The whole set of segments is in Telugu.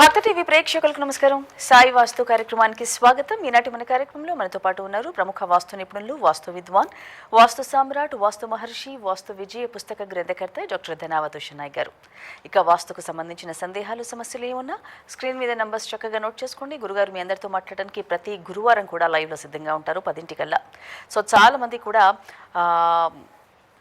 భక్త టీవీ ప్రేక్షకులకు నమస్కారం. సాయి వాస్తు కార్యక్రమానికి స్వాగతం. ఈనాటి మన కార్యక్రమంలో మనతో పాటు ఉన్నారు ప్రముఖ వాస్తు నిపుణులు వాస్తు విద్వాన్ వాస్తు సామ్రాట్ వాస్తు మహర్షి వాస్తు విజయ పుస్తక గ్రంథకర్త డాక్టర్ ధనావత్ నాయక్ గారు. ఇక వాస్తుకు సంబంధించిన సందేహాలు సమస్యలు ఏమున్నా స్క్రీన్ మీద నంబర్స్ చక్కగా నోట్ చేసుకోండి. గురుగారు మీ అందరితో మాట్లాడడానికి ప్రతి గురువారం కూడా లైవ్లో సిద్ధంగా ఉంటారు పదింటికల్లా. సో చాలా మంది కూడా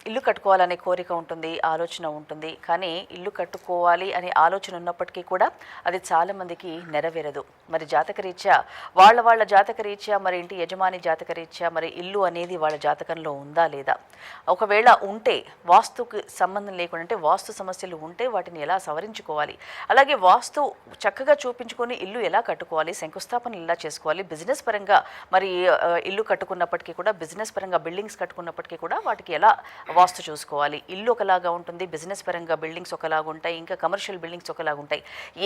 ఇల్లు కట్టుకోవాలనే కోరిక ఉంటుంది ఆలోచన ఉంటుంది. కానీ ఇల్లు కట్టుకోవాలి అనే ఆలోచన ఉన్నప్పటికీ కూడా అది చాలామందికి నెరవేరదు. మరి జాతకరీత్యా వాళ్ళ వాళ్ళ జాతకరీత్యా మరి ఇంటి యజమాని జాతకరీత్యా మరి ఇల్లు అనేది వాళ్ళ జాతకంలో ఉందా లేదా? ఒకవేళ ఉంటే వాస్తుకి సంబంధం లేకుండా అంటే వాస్తు సమస్యలు ఉంటే వాటిని ఎలా సవరించుకోవాలి? అలాగే వాస్తు చక్కగా చూపించుకొని ఇల్లు ఎలా కట్టుకోవాలి? శంకుస్థాపన ఎలా చేసుకోవాలి? బిజినెస్ పరంగా మరి ఇల్లు కట్టుకున్నప్పటికీ కూడా బిజినెస్ పరంగా బిల్డింగ్స్ కట్టుకున్నప్పటికీ కూడా వాటికి ఎలా వాస్తు చూసుకోవాలి. ఇల్లు ఒకలాగా ఉంటుంది బిజినెస్ పరంగా బిల్డింగ్స్ ఒకలాగా ఉంటాయి ఇంకా కమర్షియల్ బిల్డింగ్స్ ఒకలాగా ఉంటాయి.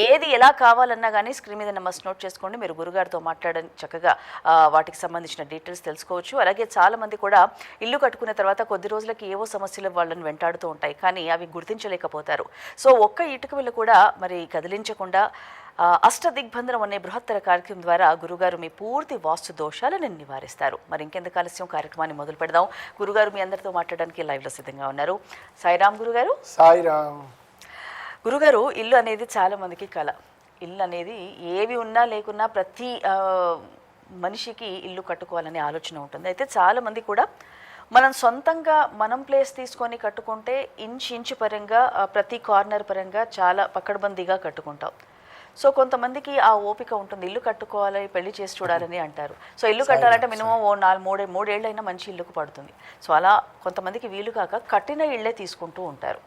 ఏది ఎలా కావాలన్నా కానీ స్క్రీన్ మీద నెంబర్స్ నోట్ చేసుకోండి. మీరు గురుగారితో మాట్లాడని చక్కగా వాటికి సంబంధించిన డీటెయిల్స్ తెలుసుకోవచ్చు. అలాగే చాలామంది కూడా ఇల్లు కట్టుకున్న తర్వాత కొద్ది రోజులకి ఏవో సమస్యలు వాళ్ళని వెంటాడుతూ ఉంటాయి. కానీ అవి గుర్తించలేకపోతారు. సో ఒక్క ఇటుక విల్లు కూడా మరి కదిలించకుండా ఆ, అష్ట దిగ్బంధనం అనే బృహత్తర కార్యక్రమం ద్వారా గురుగారు మీ పూర్తి వాస్తు దోషాలను నివారిస్తారు. మరి ఇంకెందుకు ఆలస్యం? కార్యక్రమాన్ని మొదలు పెడదాం. గురుగారు మీ అందరితో మాట్లాడడానికి లైవ్లో సిద్ధంగా ఉన్నారు. సాయిరామ్ గురుగారు. సాయిరామ్. గురుగారు ఇల్లు అనేది చాలా మందికి కళ. ఇల్లు అనేది ఏవి ఉన్నా లేకున్నా ప్రతి మనిషికి ఇల్లు కట్టుకోవాలనే ఆలోచన ఉంటుంది. అయితే చాలా మంది కూడా మనం సొంతంగా మనం ప్లేస్ తీసుకొని కట్టుకుంటే ఇంచ్ ఇంచు పరంగా ప్రతి కార్నర్ పరంగా చాలా పక్కడబందీగా కట్టుకుంటాం. సో కొంతమందికి ఆ ఓపిక ఉంటుంది. ఇల్లు కట్టుకోవాలి పెళ్ళి చేసి చూడాలని అంటారు. సో ఇల్లు కట్టాలంటే మినిమం ఓ నాలుగు మూడే మూడేళ్ళైనా మంచి ఇల్లుకు పడుతుంది. సో అలా కొంతమందికి వీలు కాక కట్టిన ఇళ్ళే తీసుకుంటూ ఉంటారు.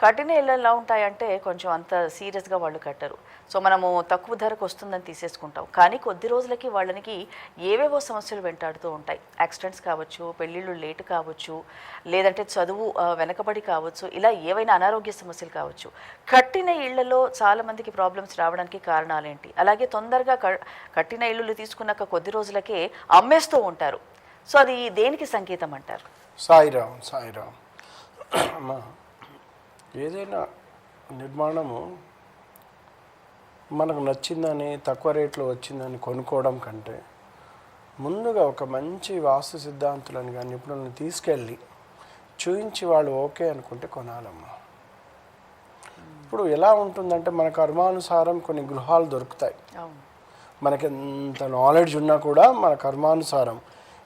కట్టిన ఇళ్ళు ఎలా ఉంటాయంటే కొంచెం అంత సీరియస్గా వాళ్ళు కట్టరు. సో మనము తక్కువ ధరకు వస్తుందని తీసేసుకుంటాం. కానీ కొద్ది రోజులకి వాళ్ళకి ఏవేవో సమస్యలు వెంటాడుతూ ఉంటాయి. యాక్సిడెంట్స్ కావచ్చు పెళ్ళిళ్ళు లేట్ కావచ్చు లేదంటే చదువు వెనకబడి కావచ్చు ఇలా ఏవైనా అనారోగ్య సమస్యలు కావచ్చు. కట్టిన ఇళ్ళలో చాలామందికి ప్రాబ్లమ్స్ రావడానికి కారణాలేంటి? అలాగే తొందరగా క- కట్టిన ఇళ్ళు తీసుకున్నాక కొద్ది రోజులకే అమ్మేస్తూ ఉంటారు. సో అది దేనికి సంకేతం అంటారు? సాయిరామ్ సాయిరామ్. ఏదైనా నిర్మాణము మనకు నచ్చిందని తక్కువ రేట్లో వచ్చిందని కొనుక్కోవడం కంటే ముందుగా ఒక మంచి వాస్తు సిద్ధాంతులను కానీ నిపుణులను తీసుకెళ్ళి చూయించి వాళ్ళు ఓకే అనుకుంటే కొనాలమ్మా. ఇప్పుడు ఎలా ఉంటుందంటే మన కర్మానుసారం కొన్ని గృహాలు దొరుకుతాయి. మనకి ఎంత నాలెడ్జ్ ఉన్నా కూడా మన కర్మానుసారం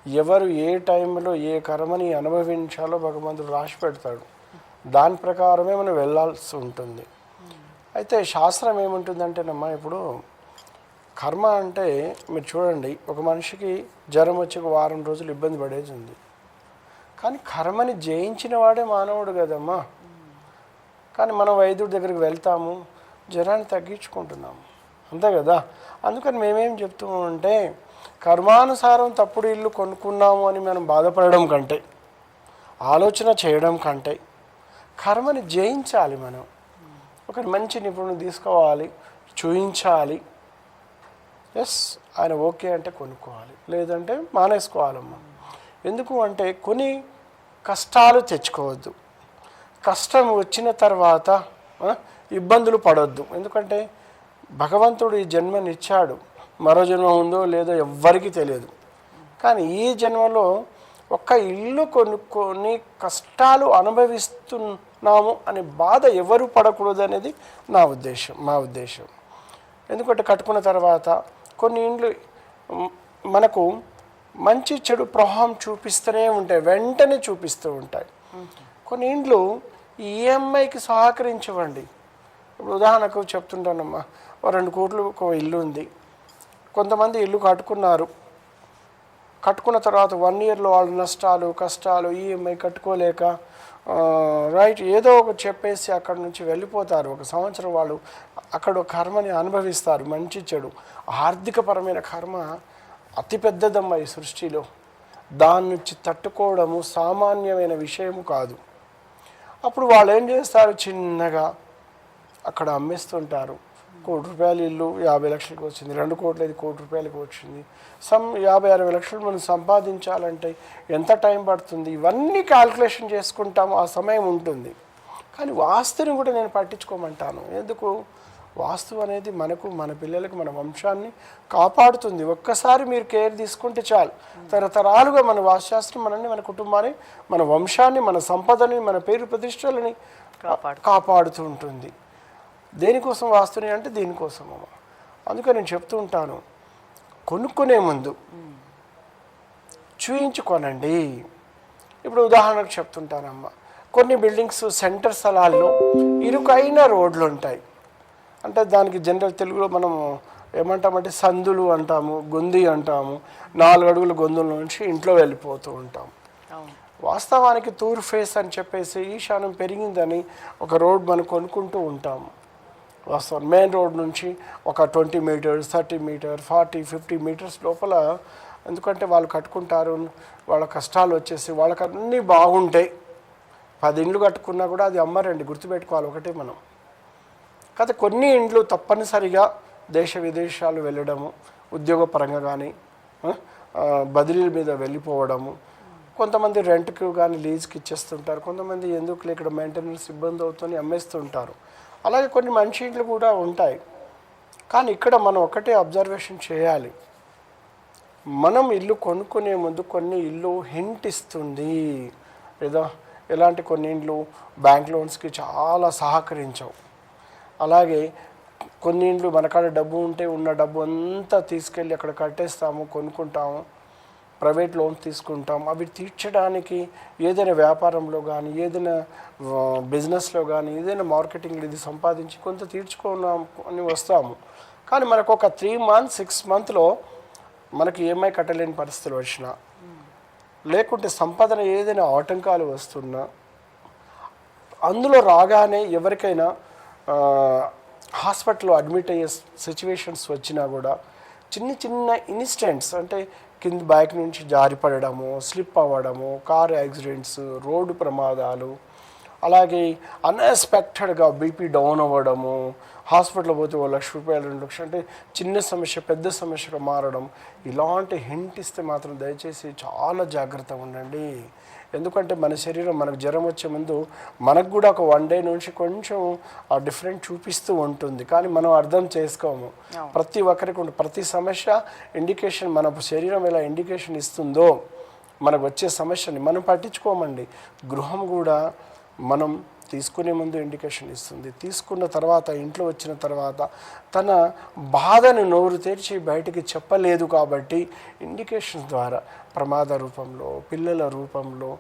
ఎవరు ఏ టైంలో ఏ కర్మని అనుభవించాలో భగవంతుడు రాసి పెడతాడు. దాని ప్రకారమే మనం వెళ్ళాల్సి ఉంటుంది. అయితే శాస్త్రం ఏముంటుందంటేనమ్మా ఇప్పుడు కర్మ అంటే మీరు చూడండి ఒక మనిషికి జ్వరం వచ్చి ఒక వారం రోజులు ఇబ్బంది పడేది ఉంది. కానీ కర్మని జయించిన వాడే మానవుడు కదమ్మా. కానీ మనం వైద్యుడి దగ్గరికి వెళ్తాము జ్వరాన్ని తగ్గించుకుంటున్నాము. అంతే కదా? అందుకని మేమేం చెప్తూ ఉంటే కర్మానుసారం తప్పుడు ఇల్లు కొనుక్కున్నాము అని మనం బాధపడడం కంటే ఆలోచన చేయడం కంటే కర్మని జయించాలి మనం. ఒక మంచి నిపుణుడు తీసుకోవాలి చూయించాలి. ఎస్ ఆయన ఓకే అంటే కొనుక్కోవాలి. లేదంటే మానేసుకోవాలమ్మా. ఎందుకు అంటే కొన్ని కష్టాలు తెచ్చుకోవద్దు. కష్టం వచ్చిన తర్వాత ఇబ్బందులు పడొద్దు. ఎందుకంటే భగవంతుడు ఈ జన్మనిచ్చాడు. మరో జన్మ ఉందో లేదో ఎవ్వరికీ తెలియదు. కానీ ఈ జన్మలో ఒక్క ఇల్లు కొనుక్కొని కష్టాలు అనుభవిస్తున్నాము అనే బాధ ఎవరు పడకూడదు అనేది నా ఉద్దేశం మా ఉద్దేశం. ఎందుకంటే కట్టుకున్న తర్వాత కొన్ని ఇండ్లు మనకు మంచి చెడు ప్రభావం చూపిస్తూనే ఉంటాయి వెంటనే చూపిస్తూ ఉంటాయి. కొన్ని ఇండ్లు ఈఎంఐకి సహకరించవండి. ఇప్పుడు ఉదాహరణకు చెప్తుంటానమ్మా ఓ రెండు కోట్లు ఒక ఇల్లు ఉంది. కొంతమంది ఇల్లు కట్టుకున్నారు. కట్టుకున్న తర్వాత వన్ ఇయర్లో వాళ్ళ నష్టాలు కష్టాలు ఈఎంఐ కట్టుకోలేక రైట్ ఏదో ఒకటి చెప్పేసి అక్కడ నుంచి వెళ్ళిపోతారు. ఒక సంవత్సరం వాళ్ళు అక్కడ కర్మని అనుభవిస్తారు. మంచి చెడు. ఆర్థికపరమైన కర్మ అతిపెద్దదమ్మ ఈ సృష్టిలో. దాని నుంచి తట్టుకోవడము సామాన్యమైన విషయము కాదు. అప్పుడు వాళ్ళు ఏం చేస్తారు? చిన్నగా అక్కడ అమ్మేస్తుంటారు. కోటి రూపాయల ఇల్లు యాభై లక్షలకు వచ్చింది. రెండు కోట్ల ఐదు కోటి రూపాయలకు వచ్చింది. సమ్ యాభై అరవై లక్షలు మనం సంపాదించాలంటే ఎంత టైం పడుతుంది? ఇవన్నీ క్యాల్కులేషన్ చేసుకుంటాము ఆ సమయం ఉంటుంది. కానీ వాస్తుని కూడా నేను పట్టించుకోమంటాను. ఎందుకు? వాస్తు అనేది మనకు మన పిల్లలకు మన వంశాన్ని కాపాడుతుంది. ఒక్కసారి మీరు కేర్ తీసుకుంటే చాలు. తరతరాలుగా మన వాస్తుశాస్త్రం మనల్ని మన కుటుంబాన్ని మన వంశాన్ని మన సంపదని మన పేరు ప్రతిష్టలని కాపాడు కాపాడుతూ ఉంటుంది. దేనికోసం వాస్తుని అంటే దీనికోసం అమ్మ అందుకే నేను చెప్తూ ఉంటాను. కొనుక్కునే ముందు చూయించుకోనండి. ఇప్పుడు ఉదాహరణకు చెప్తుంటానమ్మా. కొన్ని బిల్డింగ్స్ సెంటర్ స్థలాల్లో ఇరుకైన రోడ్లు ఉంటాయి. అంటే దానికి జనరల్ తెలుగులో మనం ఏమంటామంటే సందులు అంటాము గొంది అంటాము నాలుగు అడుగుల గొంతుల నుంచి ఇంట్లో వెళ్ళిపోతూ ఉంటాం. వాస్తవానికి తూర్ ఫేస్ అని చెప్పేసి ఈశాన్యం పెరిగిందని ఒక రోడ్ మనం కొనుక్కుంటూ ఉంటాము. వస్తాను మెయిన్ రోడ్ నుంచి ఒక twenty metres thirty metre forty fifty metres లోపల ఎందుకంటే వాళ్ళు కట్టుకుంటారు వాళ్ళ కష్టాలు వచ్చేసి వాళ్ళకి అన్నీ బాగుంటాయి. పది ఇండ్లు కట్టుకున్నా కూడా అది అమ్మరండి గుర్తుపెట్టుకోవాలి ఒకటే మనం. కాకపోతే కొన్ని ఇండ్లు తప్పనిసరిగా దేశ విదేశాలు వెళ్ళడము ఉద్యోగపరంగా కానీ బదిలీల మీద వెళ్ళిపోవడము. కొంతమంది రెంట్కి కానీ లీజ్కి ఇచ్చేస్తుంటారు కొంతమంది ఎందుకు ఇక్కడ మెయింటెనెన్స్ ఇబ్బంది అవుతుంది అమ్మేస్తుంటారు. అలాగే కొన్ని మంచి ఇండ్లు కూడా ఉంటాయి. కానీ ఇక్కడ మనం ఒకటే అబ్జర్వేషన్ చేయాలి. మనం ఇల్లు కొనుక్కునే ముందు కొన్ని ఇల్లు హింట్ ఇస్తుంది. ఏదో ఎలాంటి కొన్ని ఇండ్లు బ్యాంక్ లోన్స్కి చాలా సహకరించవు. అలాగే కొన్ని ఇండ్లు మనకాడ డబ్బు ఉంటే ఉన్న డబ్బు అంతా తీసుకెళ్ళి అక్కడ కట్టేస్తాము కొనుక్కుంటాము. ప్రైవేట్ లోన్ తీసుకుంటాం. అవి తీర్చడానికి ఏదైనా వ్యాపారంలో కానీ ఏదైనా బిజినెస్లో కానీ ఏదైనా మార్కెటింగ్లో ఇది సంపాదించి కొంత తీర్చుకున్నాం అని వస్తాము. కానీ మనకు ఒక త్రీ మంత్ సిక్స్ మంత్లో మనకి ఈఎంఐ కట్టలేని పరిస్థితులు వచ్చినా లేకుంటే సంపాదన ఏదైనా ఆటంకాలు వస్తున్నా అందులో రాగానే ఎవరికైనా హాస్పిటల్లో అడ్మిట్ అయ్యే సిచ్యువేషన్స్ వచ్చినా కూడా చిన్న చిన్న ఇన్స్టెంట్స్ అంటే కింద బైక్ నుంచి జారిపడము స్లిప్ అవ్వడము కార్ యాక్సిడెంట్స్ రోడ్డు ప్రమాదాలు అలాగే అన్ఎక్స్పెక్టెడ్గా బీపీ డౌన్ అవ్వడము హాస్పిటల్ పోతే ఓ లక్ష రూపాయలు రెండు లక్షలు అంటే చిన్న సమస్య పెద్ద సమస్యగా మారడం ఇలాంటి హింట్ ఇస్తే మాత్రం దయచేసి చాలా జాగ్రత్తగా ఉండండి. ఎందుకంటే మన శరీరం మనకు జ్వరం వచ్చే ముందు మనకు కూడా ఒక వన్ డే నుంచి కొంచెం ఆ డిఫరెంట్ చూపిస్తూ ఉంటుంది. కానీ మనం అర్థం చేసుకోము. ప్రతి ఒక్కరికి. ప్రతి సమస్య ఇండికేషన్ మన శరీరం ఎలా ఇండికేషన్ ఇస్తుందో మనకు వచ్చే సమస్యని మనం పట్టించుకోమండి. గృహం కూడా మనం తీసుకునే ముందు ఇండికేషన్ ఇస్తుంది. తీసుకున్న తర్వాత ఇంట్లో వచ్చిన తర్వాత తన బాధను నోరు తెరిచి బయటికి చెప్పలేదు కాబట్టి ఇండికేషన్స్ ద్వారా ప్రమాద రూపంలో పిల్లల రూపంలో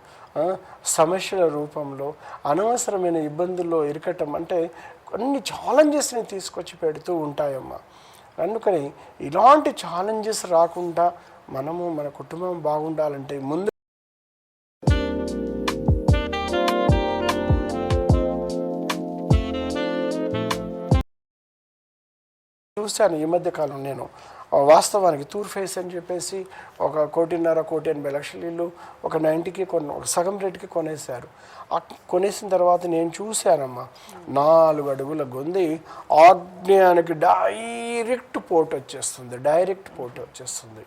సమస్యల రూపంలో అనవసరమైన ఇబ్బందుల్లో ఇరకటం అంటే కొన్ని ఛాలెంజెస్ని తీసుకొచ్చి పెడుతూ ఉంటాయమ్మా. అందుకని ఇలాంటి ఛాలెంజెస్ రాకుండా మనము మన కుటుంబం బాగుండాలంటే ముందు చూశాను ఈ మధ్య కాలం నేను. వాస్తవానికి తూర్ ఫేస్ అని చెప్పేసి ఒక కోటిన్నర కోటి ఎనభై లక్షల ఇల్లు ఒక నైంటీకి కొన్న ఒక సగం రేటుకి కొనేశారు. కొనేసిన తర్వాత నేను చూశానమ్మా నాలుగు అడుగుల గొంది ఆగ్నేయానికి డైరెక్ట్ పోటు వచ్చేస్తుంది డైరెక్ట్ పోటు వచ్చేస్తుంది.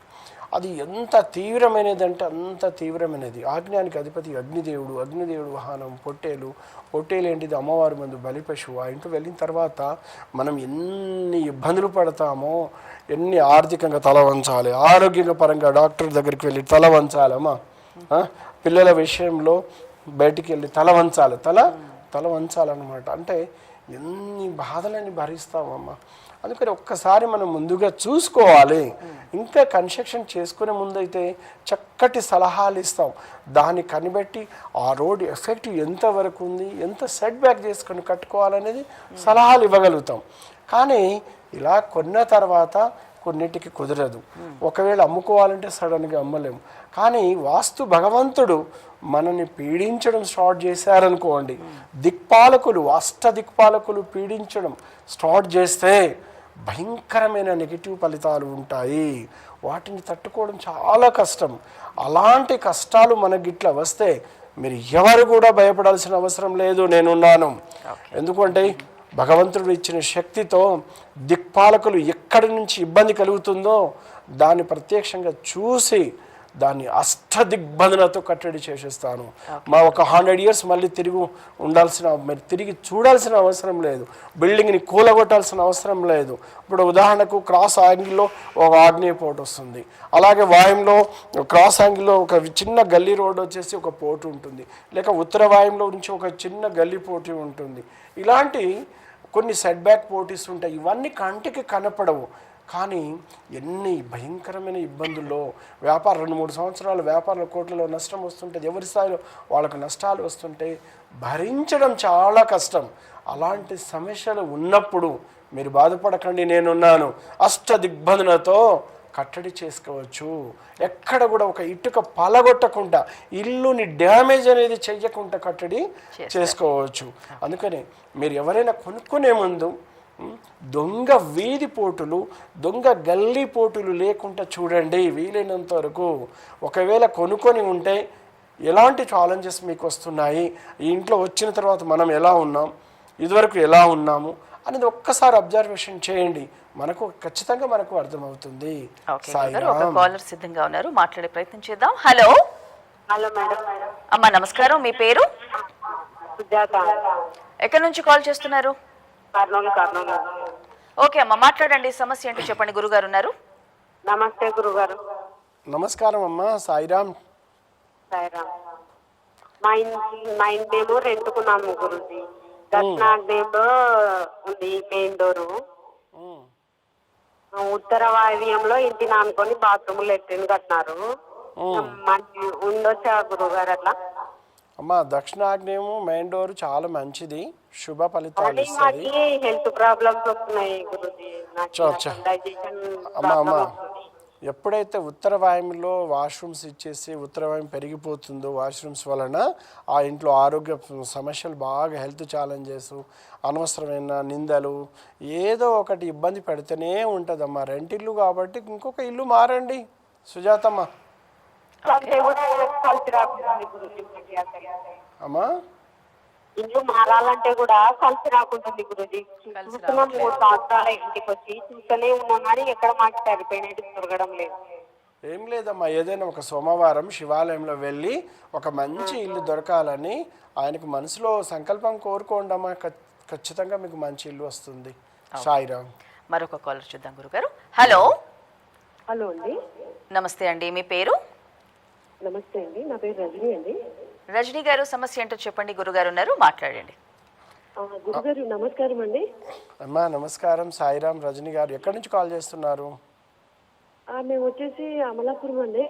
అది ఎంత తీవ్రమైనది అంటే అంత తీవ్రమైనది. ఆజ్ఞానికి అధిపతి అగ్నిదేవుడు అగ్నిదేవుడు వాహనం పొట్టేలు. పొట్టేలు ఏంటిది? అమ్మవారి ముందు బలిపశువు ఆ ఇంట్లో వెళ్ళిన తర్వాత మనం ఎన్ని ఇబ్బందులు పడతామో ఎన్ని ఆర్థికంగా తల వంచాలి ఆరోగ్యంగా పరంగా డాక్టర్ దగ్గరికి వెళ్ళి తల వంచాలమ్మా పిల్లల విషయంలో బయటికి వెళ్ళి తల వంచాలి. తల తల వంచాలన్నమాట. అంటే ఎన్ని బాధలని భరిస్తామమ్మా. అందుకని ఒక్కసారి మనం ముందుగా చూసుకోవాలి. ఇంకా కన్స్ట్రక్షన్ చేసుకునే ముందైతే చక్కటి సలహాలు ఇస్తాం. దాన్ని కనిపెట్టి ఆ రోడ్ ఎఫెక్ట్ ఎంతవరకు ఉంది ఎంత సెట్ బ్యాక్ చేసుకొని కట్టుకోవాలనేది సలహాలు ఇవ్వగలుగుతాం. కానీ ఇలా కొన్న తర్వాత కొన్నిటికి కుదరదు. ఒకవేళ అమ్ముకోవాలంటే సడన్గా అమ్మలేము. కానీ వాస్తు భగవంతుడు మనని పీడించడం స్టార్ట్ చేశారనుకోండి దిక్పాలకులు అష్ట దిక్పాలకులు పీడించడం స్టార్ట్ చేస్తే భయంకరమైన నెగిటివ్ ఫలితాలు ఉంటాయి. వాటిని తట్టుకోవడం చాలా కష్టం. అలాంటి కష్టాలు మనకి ఇట్లా వస్తే మీరు ఎవరు కూడా భయపడాల్సిన అవసరం లేదు నేనున్నాను. ఎందుకంటే భగవంతుడు ఇచ్చిన శక్తితో దిక్పాలకులు ఎక్కడి నుంచి ఇబ్బంది కలుగుతుందో దాన్ని ప్రత్యక్షంగా చూసి దాన్ని అష్టదిగ్బంధనతో కట్టడి చేసేస్తాను. మా ఒక హండ్రెడ్ ఇయర్స్ మళ్ళీ తిరిగి ఉండాల్సిన మరి తిరిగి చూడాల్సిన అవసరం లేదు. బిల్డింగ్ని కూలగొట్టాల్సిన అవసరం లేదు. ఇప్పుడు ఉదాహరణకు క్రాస్ యాంగిల్లో ఒక ఆగ్నేయ పోటు వస్తుంది. అలాగే వాయుంలో క్రాస్ యాంగిల్లో ఒక చిన్న గల్లీ రోడ్ వచ్చేసి ఒక పోటు ఉంటుంది. లేక ఉత్తర వాయుంలో నుంచి ఒక చిన్న గల్లీ పోటీ ఉంటుంది. ఇలాంటి కొన్ని సెట్ బ్యాక్ పోటీస్ ఉంటాయి. ఇవన్నీ కంటికి కనపడవు. కానీ ఎన్ని భయంకరమైన ఇబ్బందుల్లో వ్యాపారం రెండు మూడు సంవత్సరాలు వ్యాపార కోట్లలో నష్టం వస్తుంటుంది ఎవరి స్థాయిలో వాళ్ళకు నష్టాలు వస్తుంటే భరించడం చాలా కష్టం. అలాంటి సమస్యలు ఉన్నప్పుడు మీరు బాధపడకండి నేనున్నాను. అష్ట దిగ్బంధనతో కట్టడి చేసుకోవచ్చు. ఎక్కడ కూడా ఒక ఇటుక పలగొట్టకుండా ఇల్లుని డ్యామేజ్ అనేది చెయ్యకుండా కట్టడి చేసుకోవచ్చు. అందుకని మీరు ఎవరైనా కొనుక్కునే ముందు దొంగ వీధి పోటులు దొంగ గల్లీ పోటులు లేకుండా చూడండి వీలైనంత వరకు. ఒకవేళ కొనుక్కొని ఉంటే ఎలాంటి ఛాలెంజెస్ మీకు వస్తున్నాయి? ఈ ఇంట్లో వచ్చిన తర్వాత మనం ఎలా ఉన్నాం? ఇదివరకు ఎలా ఉన్నాము? అనేది ఒక్కసారి అబ్జర్వేషన్ చేయండి. మనకు ఖచ్చితంగా మనకు అర్థమవుతుంది. కాలర్ సిద్ధంగా ఉన్నారు. మాట్లాడే ప్రయత్నం చేద్దాం. హలో హలో మేడం అమ్మా నమస్కారం. మీ పేరు? ఎక్కడి నుంచి కాల్ చేస్తున్నారు? ఓకే అమ్మా మాట్లాడండి. సమస్య ఏంటో చెప్పండి. గురుగారు ఉన్నారు నమస్తే గురుగారు. నమస్కారం అమ్మా. సాయిరామ్. సాయిరామ్. మా ఇంటి మా ఇంటి మేము రెంటుకున్నాము గురుజీ. దక్షిణాగ్నేయంలో ఉంది మెయిన్ డోరు. ఉత్తర వాయువ్యంలో ఇంటిని ఆనుకొని బాత్రూమ్ లెట్రిన్ కట్టినారు. మంచి ఉండొచ్చా గురుగారు అట్లా? అమ్మా దక్షిణాగ్నేయము మెయిన్ డోర్ చాలా మంచిది. శుభ ఫలితాలు ఇస్తుంది హెల్త్ ప్రాబ్లమ్స్ వస్తున్నాయి గురుజీ. అమ్మా అమ్మా. ఎప్పుడైతే ఉత్తర వాయువులో వాష్రూమ్స్ ఇచ్చేసి ఉత్తర వాయువు పెరిగిపోతుందో వాష్రూమ్స్ వలన ఆ ఇంట్లో ఆరోగ్య సమస్యలు బాగా హెల్త్ ఛాలెంజెస్ అనవసరమైన నిందలు ఏదో ఒకటి ఇబ్బంది పెడితేనే ఉంటుందమ్మా. రెంటిల్లు కాబట్టి ఇంకొక ఇల్లు మారండి. సుజాతమ్మ. అమ్మా. ఇల్లు మారాలంటే కూడా కలిసి రాకుంటుంది గురుజీ. చూస్తున్నాం మూడు సంవత్సరాల ఇంటికి వచ్చి చూస్తూనే ఉన్నాం కానీ ఎక్కడ మాకు సరిపోయినట్టు దొరకడం లేదు. ఏం లేదమ్మా ఏదైనా ఒక సోమవారం శివాలయంలో వెళ్ళి ఒక మంచి ఇల్లు దొరకాలని ఆయనకు మనసులో సంకల్పం కోరుకోండి అమ్మా ఖ- ఖచ్చితంగా మీకు మంచి ఇల్లు వస్తుంది. సాయిరామ్. మరొక కాలర్ చూద్దాం గురుగారు. హలో. హలో అండి. నమస్తే అండి మీ పేరు? నమస్తే అండి నా పేరు రజనీ అండి. రజనీ గారు సమస్య ఏంటో చెప్పండి గురుగారు ఉన్నారు మాట్లాడండి. గురుగారు నమస్కారం అండి. అమ్మా నమస్కారం. సాయిరామ్ రజనీ గారు ఎక్కడి నుంచి కాల్ చేస్తున్నారు? ఆ, మేము వచ్చేసి అమలాపురం అండి.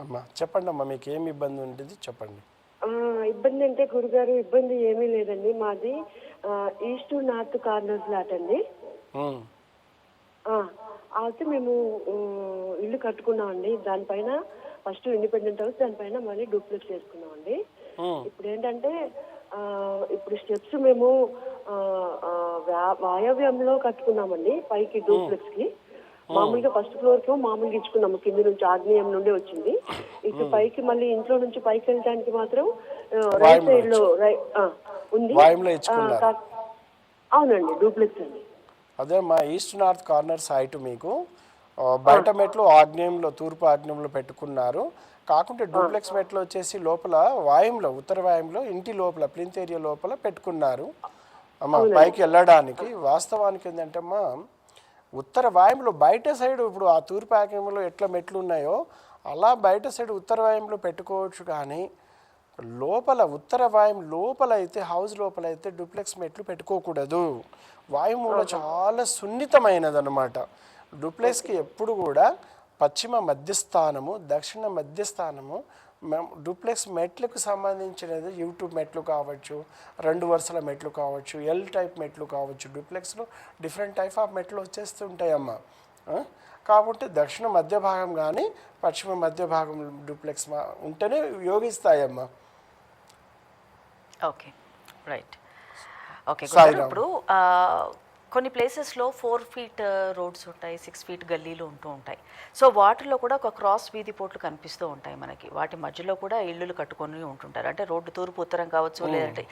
అమ్మా చెప్పండి అమ్మా మీకు ఏమి ఇబ్బంది ఉంటుంది చెప్పండి. ఆ, ఇబ్బంది అంటే గురుగారు ఇబ్బంది ఏమీ లేదండి. మాది ఈస్ట్ నార్త్ కార్నర్ ఫ్లాట్ అండి. అయితే మేము ఇల్లు కట్టుకున్నామండి. దానిపైన ఫస్ట్ ఇండిపెండెంట్ హౌస్ దానిపైన మళ్ళీ డూప్లెక్స్ చేసుకున్నామండి. ఉమ్, ఇప్పుడు ఏంటంటే ఇప్పుడు స్టెప్స్ మేము వాయవ్యంలో కట్టుకున్నామండి పైకి డూప్లెక్స్కి మామూలుగా ఫస్ట్ ఫ్లోర్కి మామూలుగా ఇచ్చుకున్నాము కింద నుంచి ఆగ్నేయం నుండి వచ్చింది. ఇటు పైకి మళ్ళీ ఇంట్లో నుంచి పైకి వెళ్ళడానికి మాత్రం రైట్ సైడ్లో ఉంది. అవునండి డూప్లెక్స్ అండి. అదే మా ఈస్ట్ నార్త్ కార్నర్ సైట్ మీకు. బయట మెట్లు ఆగ్నేయంలో తూర్పు ఆగ్నేయంలో పెట్టుకున్నారు. కాకుంటే డూప్లెక్స్ మెట్లు వచ్చేసి లోపల వాయుంలో ఉత్తర వాయుంలో ఇంటి లోపల ప్లింత్ ఏరియా లోపల పెట్టుకున్నారు. అమ్మ పైకి వెళ్ళడానికి వాస్తవానికి ఏంటంటే అమ్మా ఉత్తర వాయుంలో బయట సైడ్ ఇప్పుడు ఆ తూర్పు ఆగ్నేయంలో ఎట్లా మెట్లు ఉన్నాయో అలా బయట సైడ్ ఉత్తర వాయుంలో పెట్టుకోవచ్చు కానీ లోపల ఉత్తర వాయుం లోపల అయితే హౌస్ లోపల అయితే డూప్లెక్స్ మెట్లు పెట్టుకోకూడదు. వాయుమూల చాలా సున్నితమైనది అనమాట డూప్లెక్స్కి ఎప్పుడు కూడా పశ్చిమ మధ్యస్థానము దక్షిణ మధ్యస్థానము డూప్లెక్స్ మెట్లకు సంబంధించినది యూట్యూబ్ మెట్లు కావచ్చు రెండు వరుసల మెట్లు కావచ్చు ఎల్ టైప్ మెట్లు కావచ్చు డూప్లెక్స్లో డిఫరెంట్ టైప్ ఆఫ్ మెట్లు వచ్చేస్తుంటాయమ్మా? కాబట్టి దక్షిణ మధ్య భాగం కానీ పశ్చిమ మధ్య భాగం డూప్లెక్స్ ఉంటేనే యోగిస్తాయమ్మా ఓకే. రైట్. ఓకే ఇప్పుడు కొన్ని ప్లేసెస్లో ఫోర్ ఫీట్ రోడ్స్ ఉంటాయి సిక్స్ ఫీట్ గల్లీలు ఉంటూ ఉంటాయి. సో వాటిలో కూడా ఒక క్రాస్ వీధి పోట్లు కనిపిస్తూ ఉంటాయి మనకి. వాటి మధ్యలో కూడా ఇల్లులు కట్టుకొని ఉంటుంటారు. అంటే రోడ్డు తూర్పు ఉత్తరం కావచ్చు లేదంటే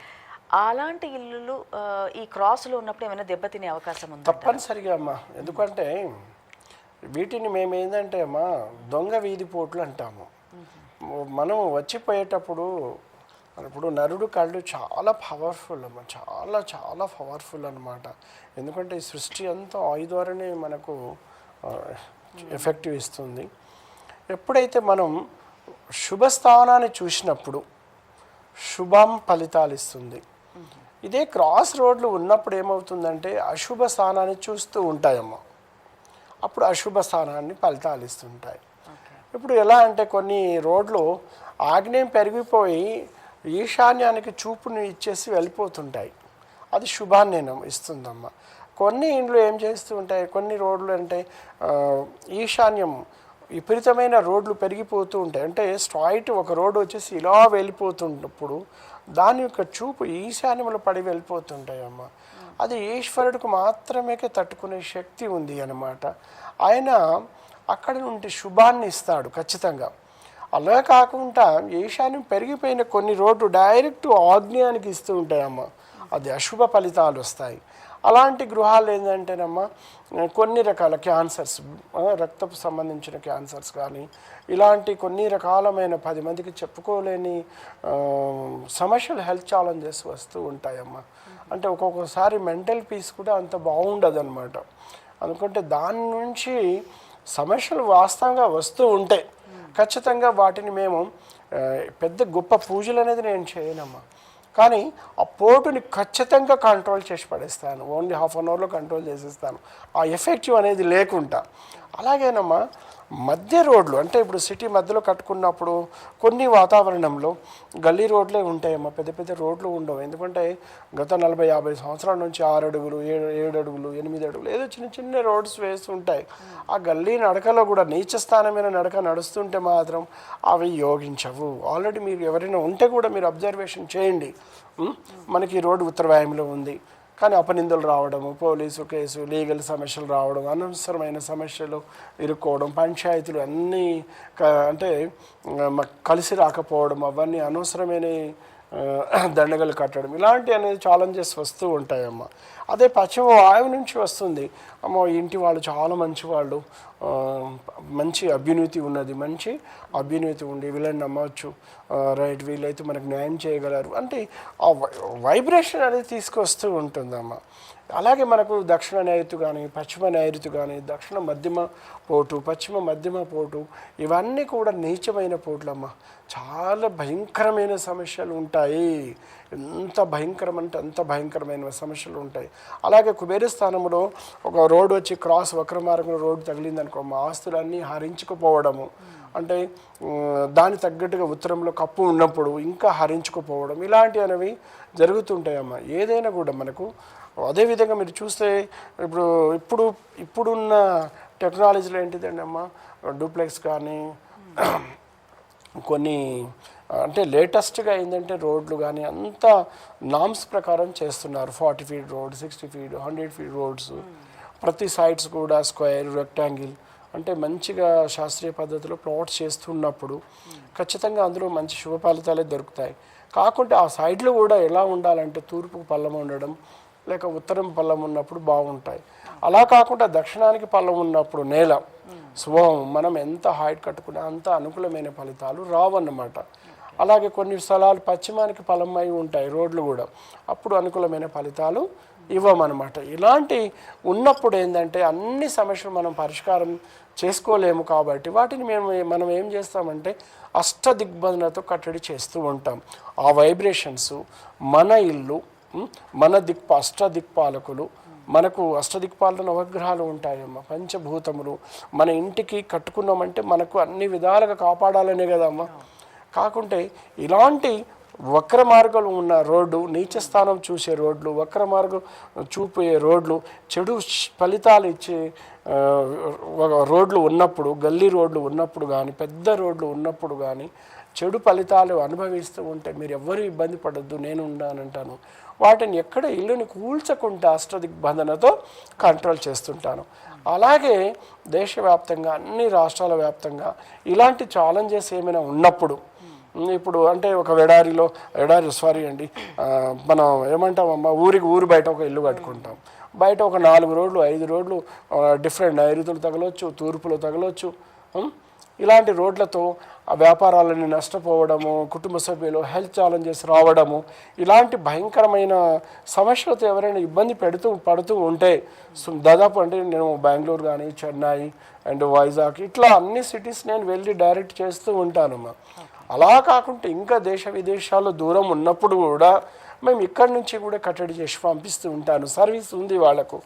అలాంటి ఇల్లులు ఆ, ఈ క్రాస్లో ఉన్నప్పుడు ఏమైనా దెబ్బతినే అవకాశం ఉందా తప్పనిసరిగా అమ్మా. ఎందుకంటే వీటిని మేము ఏంటంటే అమ్మా దొంగ వీధి పోట్లు అంటాము. మనం వచ్చిపోయేటప్పుడు ఇప్పుడు నరుడు కళ్ళు చాలా పవర్ఫుల్ అమ్మ. చాలా చాలా పవర్ఫుల్ అన్నమాట. ఎందుకంటే ఈ సృష్టి అంతా ఆయి ద్వారానే మనకు ఎఫెక్టివ్ ఇస్తుంది. ఎప్పుడైతే మనం శుభస్థానాన్ని చూసినప్పుడు శుభం ఫలితాలు ఇస్తుంది. ఇదే క్రాస్ రోడ్లు ఉన్నప్పుడు ఏమవుతుందంటే అశుభ స్థానాన్ని చూస్తూ ఉంటాయమ్మ. అప్పుడు అశుభ స్థానాన్ని ఫలితాలు ఇస్తుంటాయి. ఇప్పుడు ఎలా అంటే కొన్ని రోడ్లు ఆగ్నేయం పెరిగిపోయి ఈశాన్యానికి చూపుని ఇచ్చేసి వెళ్ళిపోతుంటాయి. అది శుభాన్ని నేను ఇస్తుందమ్మ. కొన్ని ఇండ్లు ఏం చేస్తూ ఉంటాయి? కొన్ని రోడ్లు అంటే ఈశాన్యం విపరీతమైన రోడ్లు పెరిగిపోతూ ఉంటాయి. అంటే స్ట్రైట్ ఒక రోడ్డు వచ్చేసి ఇలా వెళ్ళిపోతున్నప్పుడు దాని యొక్క చూపు ఈశాన్యంలో పడి వెళ్ళిపోతుంటాయి అమ్మ అది ఈశ్వరుడికి మాత్రమే తట్టుకునే శక్తి ఉంది అన్నమాట. ఆయన అక్కడ నుండి శుభాన్ని ఇస్తాడు ఖచ్చితంగా. అలా కాకుండా ఈశాన్యం పెరిగిపోయిన కొన్ని రోడ్లు డైరెక్ట్ ఆగ్నేయానికి ఇస్తూ ఉంటాయమ్మ. అది అశుభ ఫలితాలు వస్తాయి. అలాంటి గృహాలు ఏంటంటేనమ్మా కొన్ని రకాల క్యాన్సర్స్ రక్తపు సంబంధించిన క్యాన్సర్స్ కానీ ఇలాంటి కొన్ని రకాలమైన పది మందికి చెప్పుకోలేని సమస్యలు హెల్త్ ఛాలెంజెస్ వస్తూ ఉంటాయమ్మా. అంటే ఒక్కొక్కసారి మెంటల్ పీస్ కూడా అంత బాగుండదు అనమాట అనుకుంటే దాని నుంచి సమస్యలు వాస్తవంగా వస్తూ ఉంటాయి. ఖచ్చితంగా వాటిని మేము పెద్ద గొప్ప పూజలు అనేది నేను చేయనమ్మా. కానీ ఆ పోటుని ఖచ్చితంగా కంట్రోల్ చేసి పడేస్తాను. ఓన్లీ హాఫ్ అన్ అవర్లో కంట్రోల్ చేసేస్తాను. ఆ ఎఫెక్టివ్ అనేది లేకుండా. అలాగేనమ్మా మధ్య రోడ్లు అంటే ఇప్పుడు సిటీ మధ్యలో కట్టుకున్నప్పుడు కొన్ని వాతావరణంలో గల్లీ రోడ్లే ఉంటాయమ్మా. పెద్ద పెద్ద రోడ్లు ఉండవు. ఎందుకంటే గత నలభై యాభై సంవత్సరాల నుంచి ఆరు అడుగులు ఏడు ఏడు అడుగులు ఎనిమిది అడుగులు ఏదో చిన్న చిన్న రోడ్స్ వేస్తుంటాయి. ఆ గల్లీ నడకలో కూడా నీచ స్థానమైన నడక నడుస్తుంటే మాత్రం అవి యోగించవు. ఆల్రెడీ మీరు ఎవరైనా ఉంటే కూడా మీరు అబ్జర్వేషన్ చేయండి. మనకి రోడ్డు ఉత్తరవాయంలో ఉంది. కానీ అపనిందలు రావడము పోలీసు కేసు లీగల్ సమస్యలు రావడం అనవసరమైన సమస్యలు ఇరుక్కోవడం పంచాయతీలు అన్నీ అంటే కలిసి రాకపోవడం అవన్నీ అనవసరమైన దండగలు కట్టడం ఇలాంటి అనేది ఛాలెంజెస్ వస్తూ ఉంటాయమ్మ. అదే పశ్చిమ వాయువు నుంచి వస్తుంది. అమ్మ ఇంటి వాళ్ళు చాలా మంచి వాళ్ళు మంచి అభ్యున్నతి ఉన్నది. మంచి అభ్యున్నతి ఉండి వీళ్ళని నమ్మవచ్చు రైట్ వీళ్ళైతే మనకు న్యాయం చేయగలరు. అంటే ఆ వై- వైబ్రేషన్ అనేది తీసుకొస్తూ ఉంటుందమ్మ అలాగే మనకు దక్షిణ నైరుతి కానీ పశ్చిమ నైరుతి కానీ దక్షిణ మధ్యమ పోటు పశ్చిమ మధ్యమ పోటు ఇవన్నీ కూడా నీచమైన పోట్లమ్మ చాలా భయంకరమైన సమస్యలు ఉంటాయి. ఎంత భయంకరం అంటే అంత భయంకరమైన సమస్యలు ఉంటాయి. అలాగే కుబేర స్థానంలో ఒక రోడ్డు వచ్చి క్రాస్ వక్ర మార్గంలో రోడ్డు తగిలిందనుకో మా ఆస్తులన్నీ హరించుకుపోవడము. అంటే దాని తగ్గట్టుగా ఉత్తరంలో కప్పు ఉన్నప్పుడు ఇంకా హరించుకుపోవడం ఇలాంటివి అనేవి జరుగుతుంటాయమ్మా. ఏదైనా కూడా మనకు. అదేవిధంగా మీరు చూస్తే ఇప్పుడు ఇప్పుడు ఇప్పుడున్న టెక్నాలజీలో ఏంటిదండి అమ్మా? డూప్లెక్స్ కానీ కొన్ని అంటే లేటెస్ట్గా ఏంటంటే రోడ్లు కానీ అంతా నామ్స్ ప్రకారం చేస్తున్నారు. Forty feet road sixty feet hundred feet roads. ప్రతి సైడ్స్ కూడా స్క్వేర్ రెక్టాంగిల్ అంటే మంచిగా శాస్త్రీయ పద్ధతిలో ప్లాట్స్ చేస్తున్నప్పుడు ఖచ్చితంగా అందులో మంచి శుభ ఫలితాలే దొరుకుతాయి. కాకుంటే ఆ సైడ్లు కూడా ఎలా ఉండాలంటే తూర్పు పల్లం ఉండడం లేక ఉత్తరం పల్లం ఉన్నప్పుడు బాగుంటాయి. అలా కాకుండా దక్షిణానికి పల్లం ఉన్నప్పుడు నేల స్వభావం మనం ఎంత హైట్ కట్టుకున్నా అంత అనుకూలమైన ఫలితాలు రావన్నమాట. అలాగే కొన్ని స్థలాలు పశ్చిమానికి పలమై ఉంటాయి రోడ్లు కూడా. అప్పుడు అనుకూలమైన ఫలితాలు ఇవ్వమన్నమాట. ఇలాంటి ఉన్నప్పుడు ఏంటంటే అన్ని సమస్యలు మనం పరిష్కారం చేసుకోలేము కాబట్టి వాటిని మేము మనం ఏం చేస్తామంటే అష్ట దిగ్బంధనతో కట్టడి చేస్తూ ఉంటాం. ఆ వైబ్రేషన్స్ మన ఇల్లు మన దిక్ప అష్ట దిక్పాలకులు మనకు అష్టదిక్పాలన నవగ్రహాలు ఉంటాయమ్మ పంచభూతములు. మన ఇంటికి కట్టుకున్నామంటే మనకు అన్ని విధాలుగా కాపాడాలనే కదమ్మా. కాకుంటే ఇలాంటి వక్ర మార్గం ఉన్న రోడ్డు నీచ స్థానం చూసే రోడ్లు వక్ర మార్గం చూపే రోడ్లు చెడు ఫలితాలు ఇచ్చే ఒక రోడ్లు ఉన్నప్పుడు గల్లీ రోడ్లు ఉన్నప్పుడు కానీ పెద్ద రోడ్లు ఉన్నప్పుడు కానీ చెడు ఫలితాలు అనుభవిస్తూ ఉంటే మీరు ఎవ్వరూ ఇబ్బంది పడద్దు నేను ఉన్నానంటాను. వాటిని ఎక్కడ ఇల్లుని కూల్చకుండా అష్టదిగ్బంధనతో కంట్రోల్ చేస్తుంటాను. అలాగే దేశవ్యాప్తంగా అన్ని రాష్ట్రాల వ్యాప్తంగా ఇలాంటి ఛాలెంజెస్ ఏమైనా ఉన్నప్పుడు ఇప్పుడు అంటే ఒక ఎడారిలో ఎడారి సారీ అండి మనం ఏమంటామమ్మా ఊరికి ఊరు బయట ఒక ఇల్లు కట్టుకుంటాం. బయట ఒక నాలుగు రోడ్లు ఐదు రోడ్లు డిఫరెంట్ నైరుతులు తగలవచ్చు తూర్పులు తగలవచ్చు ఇలాంటి రోడ్లతో ఆ వ్యాపారాలని నష్టపోవడము కుటుంబ సభ్యులు హెల్త్ ఛాలెంజెస్ రావడము ఇలాంటి భయంకరమైన సమస్యలతో ఎవరైనా ఇబ్బంది పెడుతూ పడుతూ ఉంటే సో దాదాపు అంటే నేను బెంగళూరు కానీ చెన్నై అండ్ వైజాగ్ ఇట్లా అన్ని సిటీస్ నేను వెళ్ళి డైరెక్ట్ చేస్తూ ఉంటానమ్మా. అలా కాకుండా ఇంకా దేశ విదేశాల్లో దూరం ఉన్నప్పుడు కూడా మేము ఇక్కడి నుంచి కూడా కట్టడి చేసి పంపిస్తూ ఉంటాను. సర్వీస్ ఉంది వాళ్ళకు.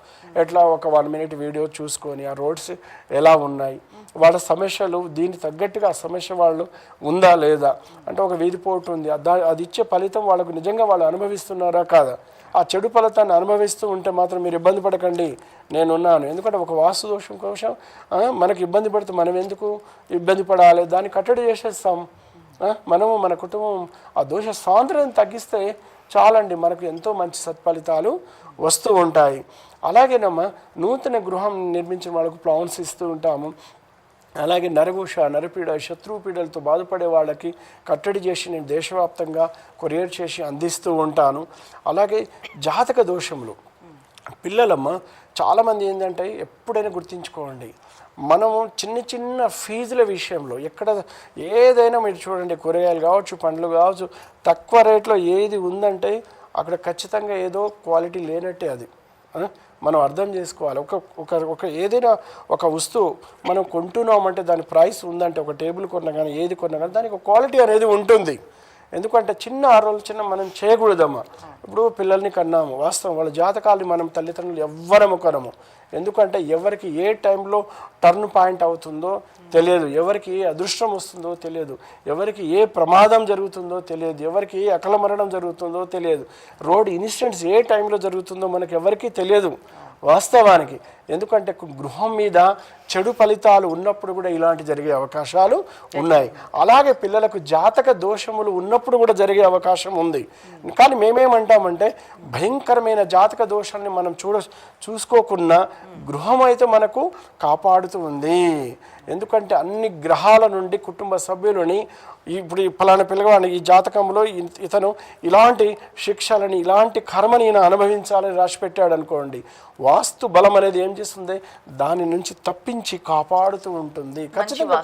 ఎట్లా ఒక వన్ మినిట్ వీడియో చూసుకొని ఆ రోడ్స్ ఎలా ఉన్నాయి వాళ్ళ సమస్యలు దీనికి తగ్గట్టుగా ఆ సమస్య వాళ్ళు ఉందా లేదా అంటే ఒక వీధి పోటు ఉంది. దా అది ఇచ్చే ఫలితం వాళ్ళకు నిజంగా వాళ్ళు అనుభవిస్తున్నారా కాదా? ఆ చెడు ఫలితాన్ని అనుభవిస్తూ ఉంటే మాత్రం మీరు ఇబ్బంది పడకండి నేనున్నాను. ఎందుకంటే ఒక వాస్తు దోషం కోసం మనకు మనకి ఇబ్బంది పడితే మనం ఎందుకు ఇబ్బంది పడాలి? దాన్ని కట్టడి చేసేస్తాం. మనము మన కుటుంబం ఆ దోష సాంద్రతను తగ్గిస్తే చాలండి మనకు ఎంతో మంచి సత్ఫలితాలు వస్తూ ఉంటాయి. అలాగేనమ్మా నూతన గృహం నిర్మించిన వాళ్ళకు ప్లాన్స్ ఇస్తూ ఉంటాము. అలాగే నరఘోష నరపీడ శత్రుపీడలతో బాధపడే వాళ్ళకి కట్టడి చేసి నేను దేశవ్యాప్తంగా కొరియర్ చేసి అందిస్తూ ఉంటాను. అలాగే జాతక దోషములు. పిల్లలమ్మ చాలామంది ఏంటంటే ఎప్పుడైనా గుర్తుంచుకోండి. మనము చిన్న చిన్న ఫీజుల విషయంలో ఎక్కడ ఏదైనా మీరు చూడండి కూరగాయలు కావచ్చు పండ్లు కావచ్చు తక్కువ రేట్లో ఏది ఉందంటే అక్కడ ఖచ్చితంగా ఏదో క్వాలిటీ లేనట్టే అది. మనం అర్థం చేసుకోవాలి. ఒక ఒక ఒక ఏదైనా ఒక వస్తువు మనం కొంటున్నామంటే దాని ప్రైస్ ఉందంటే ఒక టేబుల్ కొన్నా కానీ ఏది కొన్నా కానీ దానికి ఒక క్వాలిటీ అనేది ఉంటుంది. ఎందుకంటే చిన్న ఆలోచన మనం చేయకూడదమ్మా. ఇప్పుడు పిల్లల్ని కన్నాము. వాస్తవం వాళ్ళ జాతకాలు మనం తల్లిదండ్రులు ఎవ్వరము కొనము ఎందుకంటే ఎవరికి ఏ టైంలో టర్న్ పాయింట్ అవుతుందో తెలియదు. ఎవరికి ఏ అదృష్టం వస్తుందో తెలియదు. ఎవరికి ఏ ప్రమాదం జరుగుతుందో తెలియదు. ఎవరికి ఏ అకల మరణం జరుగుతుందో తెలియదు. రోడ్ ఇన్సిడెంట్స్ ఏ టైంలో జరుగుతుందో మనకి ఎవరికీ తెలియదు. వాస్తవానికి. ఎందుకంటే గృహం మీద చెడు ఫలితాలు ఉన్నప్పుడు కూడా ఇలాంటి జరిగే అవకాశాలు ఉన్నాయి. అలాగే పిల్లలకు జాతక దోషములు ఉన్నప్పుడు కూడా జరిగే అవకాశం ఉంది. కానీ మేమేమంటామంటే భయంకరమైన జాతక దోషాన్ని మనం చూడ చూసుకోకుండా గృహం అయితే మనకు కాపాడుతూ ఉంది. ఎందుకంటే అన్ని గ్రహాల నుండి కుటుంబ సభ్యులని ఇప్పుడు ఈ ఫలానా పిల్లవాడిని ఈ జాతకంలో ఇతను ఇలాంటి శిక్షలని ఇలాంటి కర్మని ఈయన అనుభవించాలని రాసిపెట్టాడు అనుకోండి వాస్తు బలం అనేది ఏం చేస్తుంది? దాని నుంచి తప్పించి కాపాడుతూ ఉంటుంది. ఖచ్చితంగా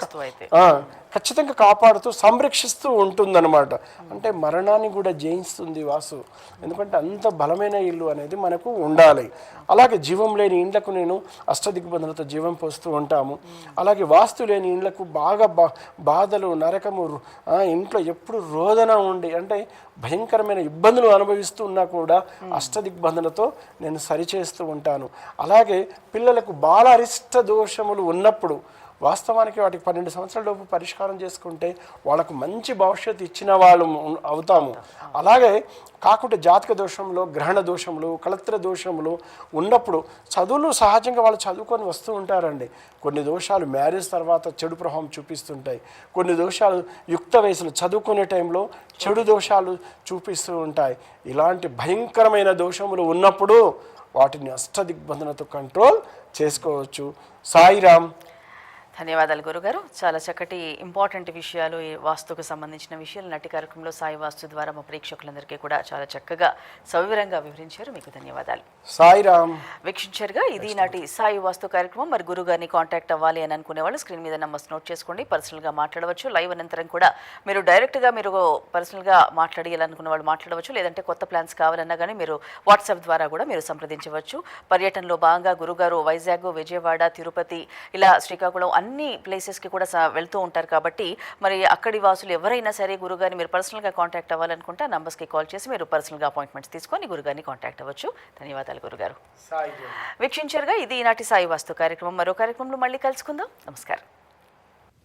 ఖచ్చితంగా కాపాడుతూ సంరక్షిస్తూ ఉంటుందన్నమాట. అంటే మరణాన్ని కూడా జయిస్తుంది వాసు. ఎందుకంటే అంత బలమైన ఇల్లు అనేది మనకు ఉండాలి. అలాగే జీవం లేని ఇండ్లకు నేను అష్టదిగ్బంధనతో జీవం పోస్తూ ఉంటాము. అలాగే వాస్తు లేని ఇండ్లకు బాగా బా బాధలు నరకము ఇంట్లో ఎప్పుడు రోదన ఉండి అంటే భయంకరమైన ఇబ్బందులు అనుభవిస్తూ ఉన్నా కూడా అష్టదిగ్బంధనతో నేను సరిచేస్తూ ఉంటాను. అలాగే పిల్లలకు బాలరిష్ట దోషములు ఉన్నప్పుడు వాస్తవానికి వాటికి పన్నెండు సంవత్సరాల లోపు పరిష్కారం చేసుకుంటే వాళ్ళకు మంచి భవిష్యత్తు ఇచ్చిన వాళ్ళు అవుతాము. అలాగే కాకుంటే జాతక దోషంలో గ్రహణ దోషములు కళత్ర దోషములు ఉన్నప్పుడు చదువులు సహజంగా వాళ్ళు చదువుకొని వస్తూ ఉంటారండి. కొన్ని దోషాలు మ్యారేజ్ తర్వాత చెడు ప్రభావం చూపిస్తుంటాయి. కొన్ని దోషాలు యుక్త వయసులో చదువుకునే టైంలో చెడు దోషాలు చూపిస్తూ ఉంటాయి. ఇలాంటి భయంకరమైన దోషములు ఉన్నప్పుడు వాటిని అష్టదిగ్బంధనతో కంట్రోల్ చేసుకోవచ్చు. సాయిరామ్. ధన్యవాదాలు గురుగారు. చాలా చక్కటి ఇంపార్టెంట్ విషయాలు ఈ వాస్తుకు సంబంధించిన విషయాలు నటి కార్యక్రమంలో సాయి వాస్తు ద్వారా మా ప్రేక్షకులందరికీ కూడా చాలా చక్కగా సవివరంగా వివరించారు. మీకు ధన్యవాదాలు. సాయిరామ్. వీక్షించారుగా ఇది నాటి సాయి వాస్తు కార్యక్రమం. మరి గురువు గారిని కాంటాక్ట్ అవ్వాలి అని అనుకునే వాళ్ళు స్క్రీన్ మీద నంబర్స్ నోట్ చేసుకోండి. పర్సనల్గా మాట్లాడవచ్చు. లైవ్ అనంతరం కూడా మీరు డైరెక్ట్గా మీరు పర్సనల్గా మాట్లాడాలనుకున్న వాళ్ళు మాట్లాడవచ్చు. లేదంటే కొత్త ప్లాన్స్ కావాలన్నా కానీ మీరు వాట్సాప్ ద్వారా కూడా మీరు సంప్రదించవచ్చు. పర్యటనలో భాగంగా గురుగారు వైజాగ్ విజయవాడ తిరుపతి ఇలా శ్రీకాకుళం అన్ని ప్లేసెస్కి కూడా వెళ్తూ ఉంటారు కాబట్టి మరి అక్కడి వాసులు ఎవరైనా సరే గురుగారిని మీరు పర్సనల్గా కాంటాక్ట్ అవ్వాలనుకుంటే ఆ నంబర్స్కి కాల్ చేసి మీరు పర్సనల్గా అపాయింట్మెంట్స్ తీసుకొని గురుగారిని కాంటాక్ట్ అవ్వచ్చు. ధన్యవాదాలు గురుగారు. వీక్షించారుగా ఇది ఈనాటి సాయి వాస్తు కార్యక్రమం. మరో కార్యక్రమంలో మళ్ళీ కలుసుకుందాం. నమస్కారం.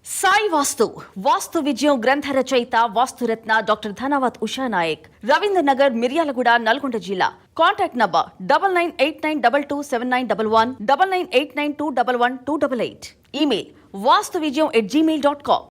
సాయి వాస్తు వాస్తు విజయం గ్రంథ రచయిత వాస్తురత్న డాక్టర్ ధనవత్ ఉషా నాయక్ రవీంద్ర నగర్ మిర్యాలగూడ నల్గొండ జిల్లా. Contact number double nine eight nine double two seven nine double one double nine eight nine two double one two double eight email Vastu Vijayam at Gmail dot com